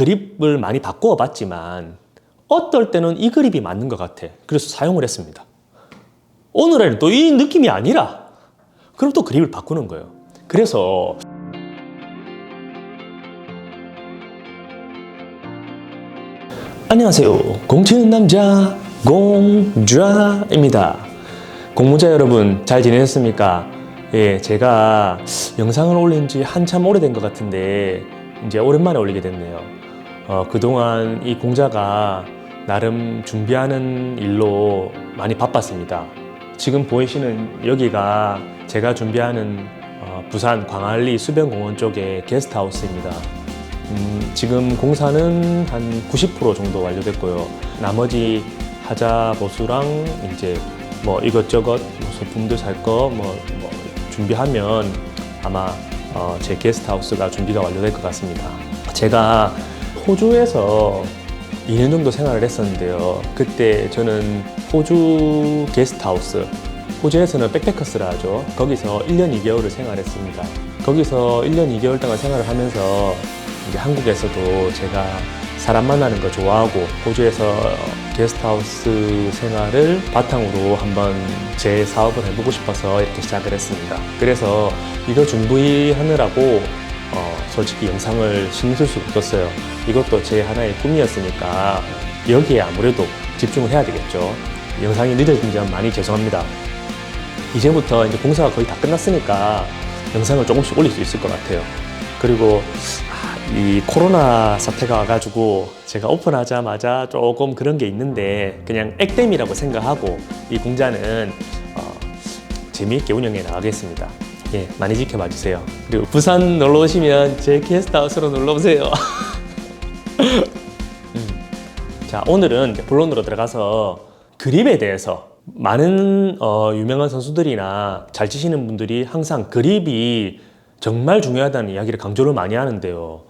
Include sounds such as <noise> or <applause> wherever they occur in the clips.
그립을 많이 바꾸어 봤지만 어떨 때는 이 그립이 맞는 것 같아. 그래서 사용을 했습니다. 오늘은 또 이 느낌이 아니라 그럼 또 그립을 바꾸는 거예요. 그래서 안녕하세요. 공치는 남자 공좌입니다. 공모자 여러분 잘 지내셨습니까? 예, 제가 영상을 올린 지 한참 오래된 것 같은데 이제 오랜만에 올리게 됐네요. 어, 그동안 이 공자가 나름 준비하는 일로 많이 바빴습니다. 지금 보이시는 여기가 제가 준비하는 어, 부산 광안리 수변공원 쪽의 게스트하우스입니다. 음, 지금 공사는 한 90% 정도 완료됐고요. 나머지 하자 보수랑 이제 뭐 이것저것 뭐 소품들 살거뭐 준비하면 아마 어, 제 게스트하우스가 준비가 완료될 것 같습니다. 제가 호주에서 2년 정도 생활을 했었는데요. 그때 저는 호주 게스트하우스, 호주에서는 백패커스라 하죠. 거기서 1년 2개월을 생활했습니다. 거기서 1년 2개월 동안 생활을 하면서 이제 한국에서도 제가 사람 만나는 거 좋아하고 호주에서 게스트하우스 생활을 바탕으로 한번 제 사업을 해보고 싶어서 이렇게 시작을 했습니다. 그래서 이거 준비하느라고 어, 솔직히 영상을 신경 쓸 수가 없었어요. 이것도 제 하나의 꿈이었으니까 여기에 아무래도 집중을 해야 되겠죠. 영상이 늦어진 점 많이 죄송합니다. 이제부터 이제 공사가 거의 다 끝났으니까 영상을 조금씩 올릴 수 있을 것 같아요. 그리고 아, 이 코로나 사태가 와가지고 제가 오픈하자마자 조금 그런 게 있는데 그냥 액땜이라고 생각하고 이 공자는 어, 재미있게 운영해 나가겠습니다. 예, 많이 지켜봐 주세요. 그리고 부산 놀러 오시면 제 게스트하우스로 놀러 오세요. <laughs> 음. 자, 오늘은 본론으로 들어가서 그립에 대해서 많은 어, 유명한 선수들이나 잘 치시는 분들이 항상 그립이 정말 중요하다는 이야기를 강조를 많이 하는데요.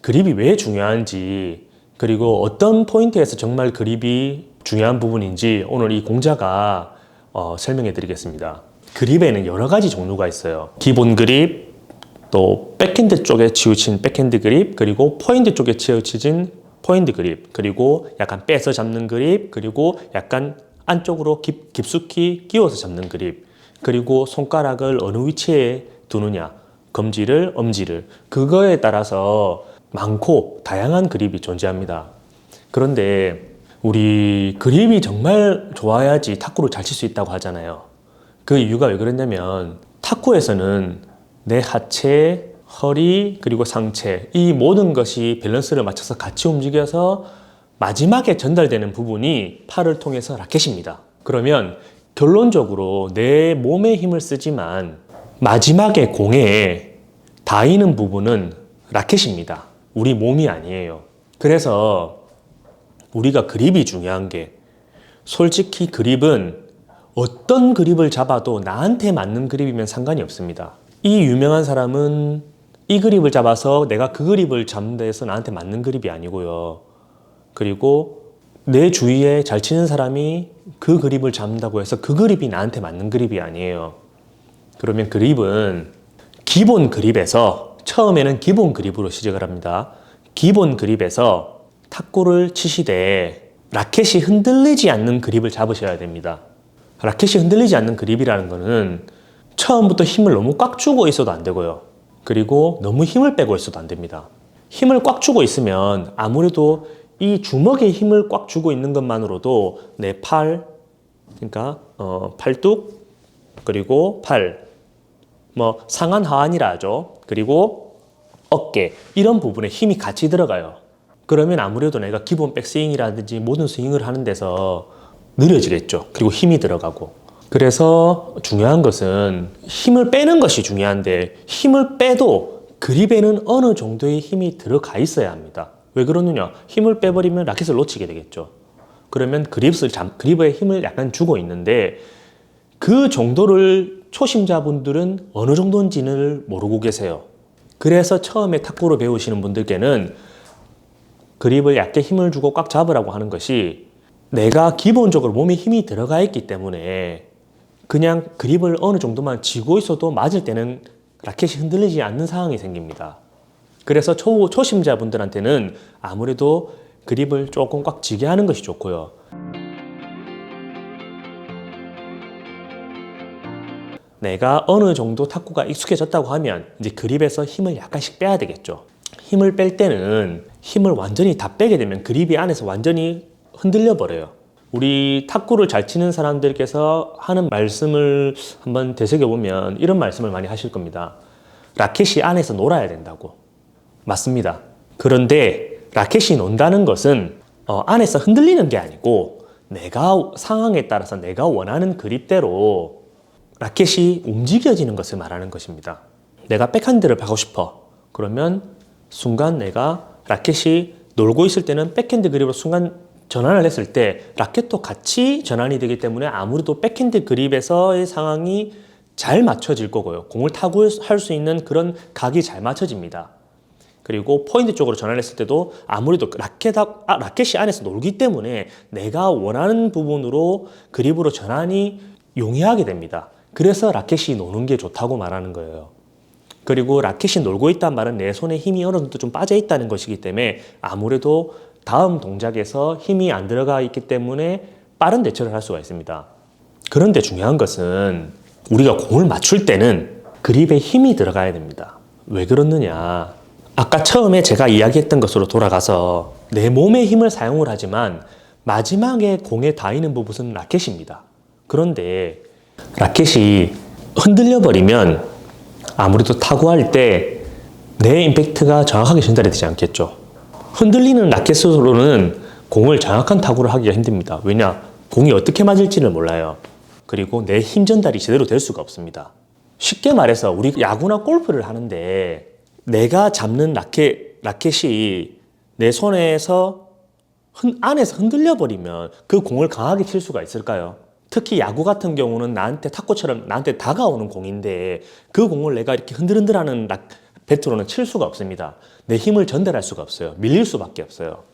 그립이 왜 중요한지 그리고 어떤 포인트에서 정말 그립이 중요한 부분인지 오늘 이 공자가 어, 설명해 드리겠습니다. 그립에는 여러 가지 종류가 있어요. 기본 그립, 또 백핸드 쪽에 치우친 백핸드 그립, 그리고 포인트 쪽에 치우친 포인트 그립, 그리고 약간 빼서 잡는 그립, 그리고 약간 안쪽으로 깊, 깊숙이 끼워서 잡는 그립, 그리고 손가락을 어느 위치에 두느냐, 검지를, 엄지를. 그거에 따라서 많고 다양한 그립이 존재합니다. 그런데 우리 그립이 정말 좋아야지 탁구를 잘 칠 수 있다고 하잖아요. 그 이유가 왜 그러냐면 탁구에서는 내 하체, 허리, 그리고 상체 이 모든 것이 밸런스를 맞춰서 같이 움직여서 마지막에 전달되는 부분이 팔을 통해서 라켓입니다. 그러면 결론적으로 내 몸에 힘을 쓰지만 마지막에 공에 닿이는 부분은 라켓입니다. 우리 몸이 아니에요. 그래서 우리가 그립이 중요한 게 솔직히 그립은 어떤 그립을 잡아도 나한테 맞는 그립이면 상관이 없습니다. 이 유명한 사람은 이 그립을 잡아서 내가 그 그립을 잡는 데서 나한테 맞는 그립이 아니고요. 그리고 내 주위에 잘 치는 사람이 그 그립을 잡는다고 해서 그 그립이 나한테 맞는 그립이 아니에요. 그러면 그립은 기본 그립에서 처음에는 기본 그립으로 시작을 합니다. 기본 그립에서 탁구를 치시되 라켓이 흔들리지 않는 그립을 잡으셔야 됩니다. 라켓이 흔들리지 않는 그립이라는 것은 처음부터 힘을 너무 꽉 주고 있어도 안 되고요. 그리고 너무 힘을 빼고 있어도 안 됩니다. 힘을 꽉 주고 있으면 아무래도 이 주먹에 힘을 꽉 주고 있는 것만으로도 내 팔, 그러니까 어, 팔뚝 그리고 팔, 뭐 상한 하한이라 하죠. 그리고 어깨 이런 부분에 힘이 같이 들어가요. 그러면 아무래도 내가 기본 백스윙이라든지 모든 스윙을 하는 데서 느려지겠죠. 그리고 힘이 들어가고. 그래서 중요한 것은 힘을 빼는 것이 중요한데 힘을 빼도 그립에는 어느 정도의 힘이 들어가 있어야 합니다. 왜 그러느냐? 힘을 빼버리면 라켓을 놓치게 되겠죠. 그러면 그립을 잠, 그립에 힘을 약간 주고 있는데 그 정도를 초심자분들은 어느 정도인지를 모르고 계세요. 그래서 처음에 탁구를 배우시는 분들께는 그립을 얇게 힘을 주고 꽉 잡으라고 하는 것이 내가 기본적으로 몸에 힘이 들어가 있기 때문에 그냥 그립을 어느 정도만 쥐고 있어도 맞을 때는 라켓이 흔들리지 않는 상황이 생깁니다. 그래서 초, 초심자분들한테는 아무래도 그립을 조금 꽉 쥐게 하는 것이 좋고요. 내가 어느 정도 탁구가 익숙해졌다고 하면 이제 그립에서 힘을 약간씩 빼야 되겠죠. 힘을 뺄 때는 힘을 완전히 다 빼게 되면 그립이 안에서 완전히 흔들려 버려요. 우리 탁구를 잘 치는 사람들께서 하는 말씀을 한번 되새겨 보면 이런 말씀을 많이 하실 겁니다. 라켓이 안에서 놀아야 된다고. 맞습니다. 그런데 라켓이 논다는 것은 어, 안에서 흔들리는 게 아니고 내가 상황에 따라서 내가 원하는 그립대로 라켓이 움직여지는 것을 말하는 것입니다. 내가 백핸드를 하고 싶어. 그러면 순간 내가 라켓이 놀고 있을 때는 백핸드 그립으로 순간 전환을 했을 때 라켓도 같이 전환이 되기 때문에 아무래도 백핸드 그립에서의 상황이 잘 맞춰질 거고요. 공을 타고 할 수 있는 그런 각이 잘 맞춰집니다. 그리고 포인트 쪽으로 전환했을 때도 아무래도 라켓, 아, 라켓이 안에서 놀기 때문에 내가 원하는 부분으로 그립으로 전환이 용이하게 됩니다. 그래서 라켓이 노는 게 좋다고 말하는 거예요. 그리고 라켓이 놀고 있단 말은 내 손에 힘이 어느 정도 좀 빠져 있다는 것이기 때문에 아무래도 다음 동작에서 힘이 안 들어가 있기 때문에 빠른 대처를 할 수가 있습니다. 그런데 중요한 것은 우리가 공을 맞출 때는 그립에 힘이 들어가야 됩니다. 왜 그렇느냐? 아까 처음에 제가 이야기했던 것으로 돌아가서 내 몸의 힘을 사용을 하지만 마지막에 공에 닿이는 부분은 라켓입니다. 그런데 라켓이 흔들려 버리면 아무래도 타구할 때 내 임팩트가 정확하게 전달이 되지 않겠죠. 흔들리는 라켓으로는 공을 정확한 타구를 하기가 힘듭니다. 왜냐? 공이 어떻게 맞을지를 몰라요. 그리고 내 힘 전달이 제대로 될 수가 없습니다. 쉽게 말해서 우리 야구나 골프를 하는데 내가 잡는 라켓, 라켓이 내 손에서 흔, 안에서 흔들려 버리면 그 공을 강하게 칠 수가 있을까요? 특히 야구 같은 경우는 나한테 탁구처럼 나한테 다가오는 공인데 그 공을 내가 이렇게 흔들흔들하는 라, 배트로는 칠 수가 없습니다. 내 힘을 전달할 수가 없어요. 밀릴 수밖에 없어요.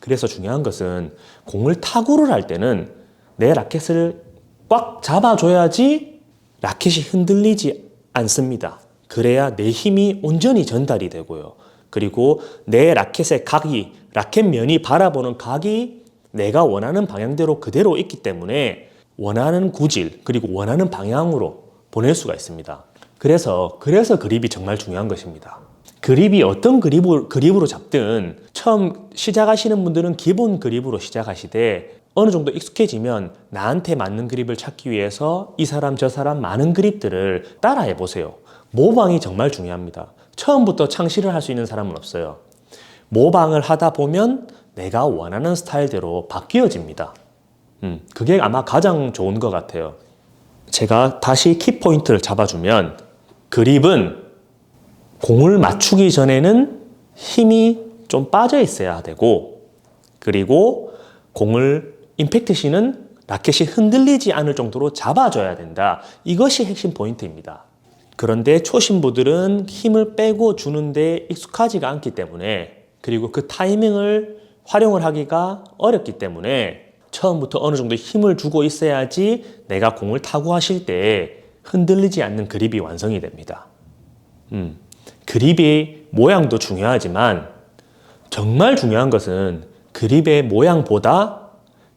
그래서 중요한 것은 공을 타구를 할 때는 내 라켓을 꽉 잡아줘야지 라켓이 흔들리지 않습니다. 그래야 내 힘이 온전히 전달이 되고요. 그리고 내 라켓의 각이, 라켓 면이 바라보는 각이 내가 원하는 방향대로 그대로 있기 때문에 원하는 구질, 그리고 원하는 방향으로 보낼 수가 있습니다. 그래서, 그래서 그립이 정말 중요한 것입니다. 그립이 어떤 그립을, 그립으로 잡든 처음 시작하시는 분들은 기본 그립으로 시작하시되 어느 정도 익숙해지면 나한테 맞는 그립을 찾기 위해서 이 사람 저 사람 많은 그립들을 따라해 보세요. 모방이 정말 중요합니다. 처음부터 창시를 할 수 있는 사람은 없어요. 모방을 하다 보면 내가 원하는 스타일대로 바뀌어집니다. 음, 그게 아마 가장 좋은 것 같아요. 제가 다시 키포인트를 잡아주면 그립은 공을 맞추기 전에는 힘이 좀 빠져 있어야 되고 그리고 공을 임팩트 시는 라켓이 흔들리지 않을 정도로 잡아줘야 된다. 이것이 핵심 포인트입니다. 그런데 초심부들은 힘을 빼고 주는데 익숙하지가 않기 때문에 그리고 그 타이밍을 활용을 하기가 어렵기 때문에 처음부터 어느 정도 힘을 주고 있어야지 내가 공을 타고 하실 때 흔들리지 않는 그립이 완성이 됩니다. 음, 그립의 모양도 중요하지만 정말 중요한 것은 그립의 모양보다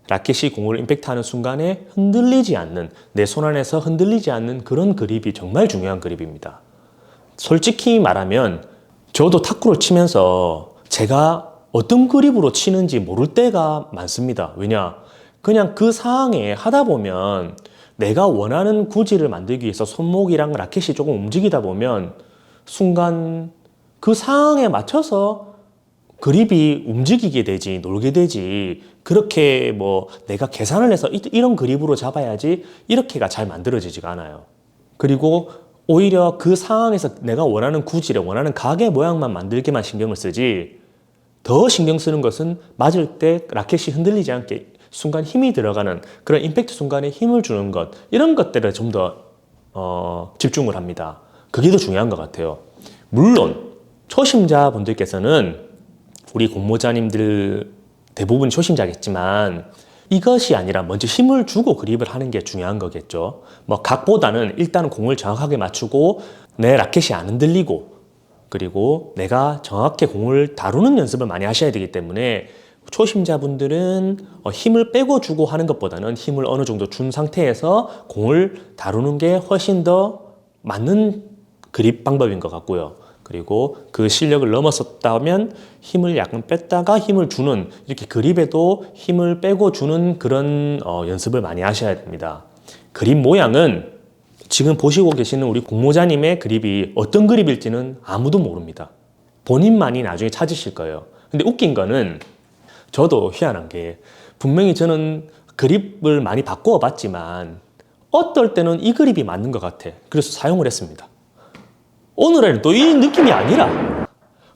라켓이 공을 임팩트하는 순간에 흔들리지 않는 내 손 안에서 흔들리지 않는 그런 그립이 정말 중요한 그립입니다. 솔직히 말하면 저도 탁구를 치면서 제가 어떤 그립으로 치는지 모를 때가 많습니다. 왜냐? 그냥 그 상황에 하다 보면 내가 원하는 구질을 만들기 위해서 손목이랑 라켓이 조금 움직이다 보면 순간 그 상황에 맞춰서 그립이 움직이게 되지, 놀게 되지, 그렇게 뭐 내가 계산을 해서 이런 그립으로 잡아야지, 이렇게가 잘 만들어지지가 않아요. 그리고 오히려 그 상황에서 내가 원하는 구질에 원하는 가게 모양만 만들게만 신경을 쓰지, 더 신경 쓰는 것은 맞을 때 라켓이 흔들리지 않게 순간 힘이 들어가는 그런 임팩트 순간에 힘을 주는 것, 이런 것들에 좀 더, 어, 집중을 합니다. 그게 더 중요한 것 같아요. 물론, 초심자 분들께서는 우리 공모자님들 대부분 초심자겠지만 이것이 아니라 먼저 힘을 주고 그립을 하는 게 중요한 거겠죠. 뭐 각보다는 일단 공을 정확하게 맞추고 내 라켓이 안 흔들리고 그리고 내가 정확히 공을 다루는 연습을 많이 하셔야 되기 때문에 초심자분들은 어, 힘을 빼고 주고 하는 것보다는 힘을 어느 정도 준 상태에서 공을 다루는 게 훨씬 더 맞는 그립 방법인 것 같고요. 그리고 그 실력을 넘어섰다면 힘을 약간 뺐다가 힘을 주는 이렇게 그립에도 힘을 빼고 주는 그런 어, 연습을 많이 하셔야 됩니다. 그립 모양은 지금 보시고 계시는 우리 공모자님의 그립이 어떤 그립일지는 아무도 모릅니다. 본인만이 나중에 찾으실 거예요. 근데 웃긴 거는 저도 희한한 게 분명히 저는 그립을 많이 바꾸어 봤지만 어떨 때는 이 그립이 맞는 것 같아. 그래서 사용을 했습니다. 오늘은 또 이 느낌이 아니라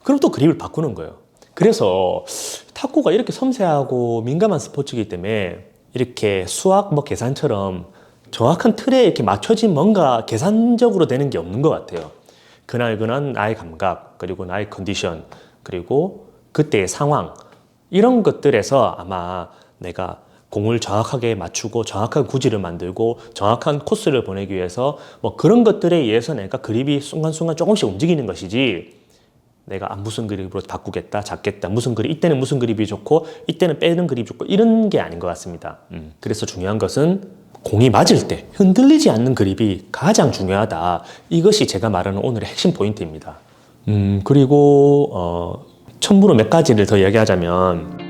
그럼 또 그립을 바꾸는 거예요. 그래서 탁구가 이렇게 섬세하고 민감한 스포츠이기 때문에 이렇게 수학 뭐 계산처럼 정확한 틀에 이렇게 맞춰진 뭔가 계산적으로 되는 게 없는 것 같아요. 그날 그날 나의 감각 그리고 나의 컨디션 그리고 그때의 상황 이런 것들에서 아마 내가 공을 정확하게 맞추고 정확한 구질을 만들고 정확한 코스를 보내기 위해서 뭐 그런 것들에 의해서 내가 그립이 순간순간 조금씩 움직이는 것이지 내가 아, 무슨 그립으로 바꾸겠다 잡겠다 무슨 그립 이때는 무슨 그립이 좋고 이때는 빼는 그립이 좋고 이런 게 아닌 것 같습니다. 음, 그래서 중요한 것은 공이 맞을 때 흔들리지 않는 그립이 가장 중요하다. 이것이 제가 말하는 오늘의 핵심 포인트입니다. 음, 그리고 어, 첨부로 몇 가지를 더 이야기하자면